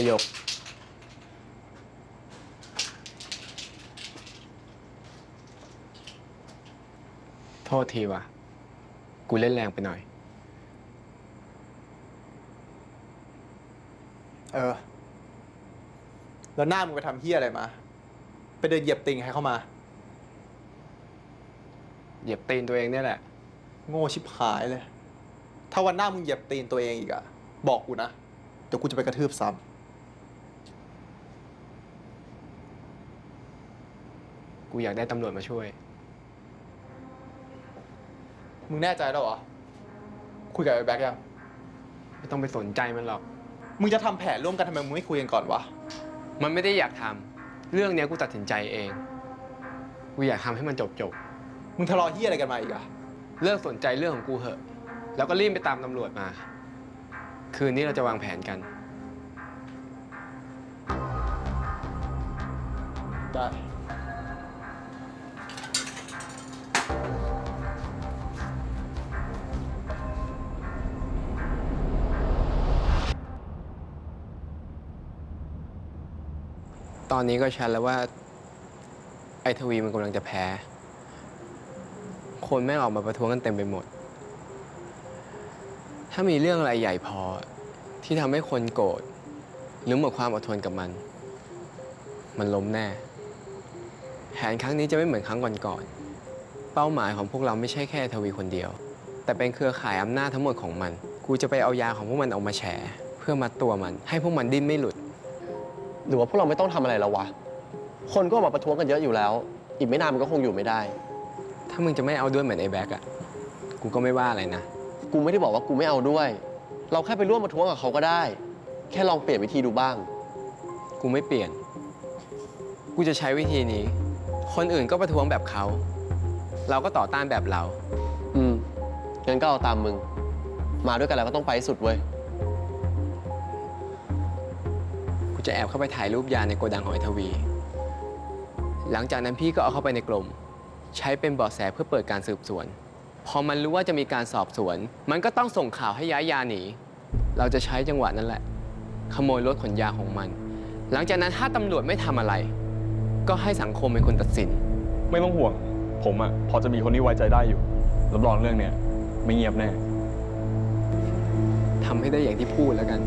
ประโยค โทษทีว่ะ กูเล่นแรงไปหน่อย เออ แล้วหน้ามึงไปทำเฮี้ยอะไรมา ไปเดินเหยียบติงให้เข้ามา เหยียบตีนตัวเองเนี่ยแหละ โง่ชิบหายเลย ถ้าวันหน้ามึงเหยียบตีนตัวเองอีกอะบอกกูนะ เดี๋ยวกูจะไปกระทืบซ้กู อยากได้ตำรวจมาช่วยำมึงแน่ใจแล้วเหรอ คุยกับไอ้แบ็คยัง ไม่ต้องไปสนใจมันหรอก มึงจะทำแผนร่วมกันทำไมมึงไม่คุยกันก่อนวะ มันไม่ได้อยากทำเรื่องเนี้ยกูตัดสินใจเอง กูอยากทำให้มันจบจบมึงทะเลาะเฮี้ยอะไรกันมาอีกอะๆเลิกสนใจเรื่องของกูเหอะ แล้วก็รีบไปตามตำรวจมา คืนนี้เราจะวางแผนกัน ได้ ตอนนี้ก็ชัดแล้วว่า ไอ้ทวีมันกำลังจะแพ้ คนแม่งออกมาประท้วงกันเต็มไปหมด ถ้ามีเรื่องอะไรใหญ่พอที่ทำให้คนโกรธหรือหมดความอดทนกับมัน มันล้มแน่ แผนครั้งนี้จะไม่เหมือนครั้งก่อนๆ เป้าหมายของพวกเราไม่ใช่แค่ทวีคนเดียว แต่เป็นเครือข่ายอำนาจทั้งหมดของมัน กูจะไปเอายาของพวกมันออกมาแฉ เพื่อมัดตัวมัน ให้พวกมันดิ้นไม่หลุด หรือว่าพวกเราไม่ต้องทำอะไรแล้ววะ คนก็ออกมาประท้วงกันเยอะอยู่แล้ว อีกไม่นานมันก็คงอยู่ไม่ได้ ถ้ามึงจะไม่เอาด้วยเหมือนไอ้แบ็กอะกูก็ไม่ว่าอะไรนะ กูไม่ได้บอกว่ากูไม่เอาด้วย เราแค่ไปร่วมประท้วงกับเขาก็ได้ แค่ลองเปลี่ยนวิธีดูบ้าง กูไม่เปลี่ยน กูจะใช้วิธีนี้ คนอื่นก็ประท้วงแบบเขา เราก็ต่อต้านแบบเรา อืมงั้นก็เอาตามมึง มาด้วยกันแล้วก็ต้องไปให้สุดเว้ย กูจะแอบเข้าไปถ่ายรูปยาในโกดังของไอทวี หลังจากนั้นพี่ก็เอาเข้าไปในกลุ่มใช้เป็นเบาะแสเพื่อเปิดการสืบสวน พอมันรู้ว่าจะมีการสอบสวน มันก็ต้องส่งข่าวให้ย้ายยาหนี เราจะใช้จังหวะนั้นแหละ ขโมยรถขนยาของมัน หลังจากนั้นถ้าตำรวจไม่ทำอะไร ก็ให้สังคมเป็นคนตัดสิน ไม่ต้องห่วง ผมอะพอจะมีคนที่ไว้ใจได้อยู่ รับรองเรื่องเนี้ยไม่เงียบแน่ ทำให้ได้อย่างที่พูดแล้วกัน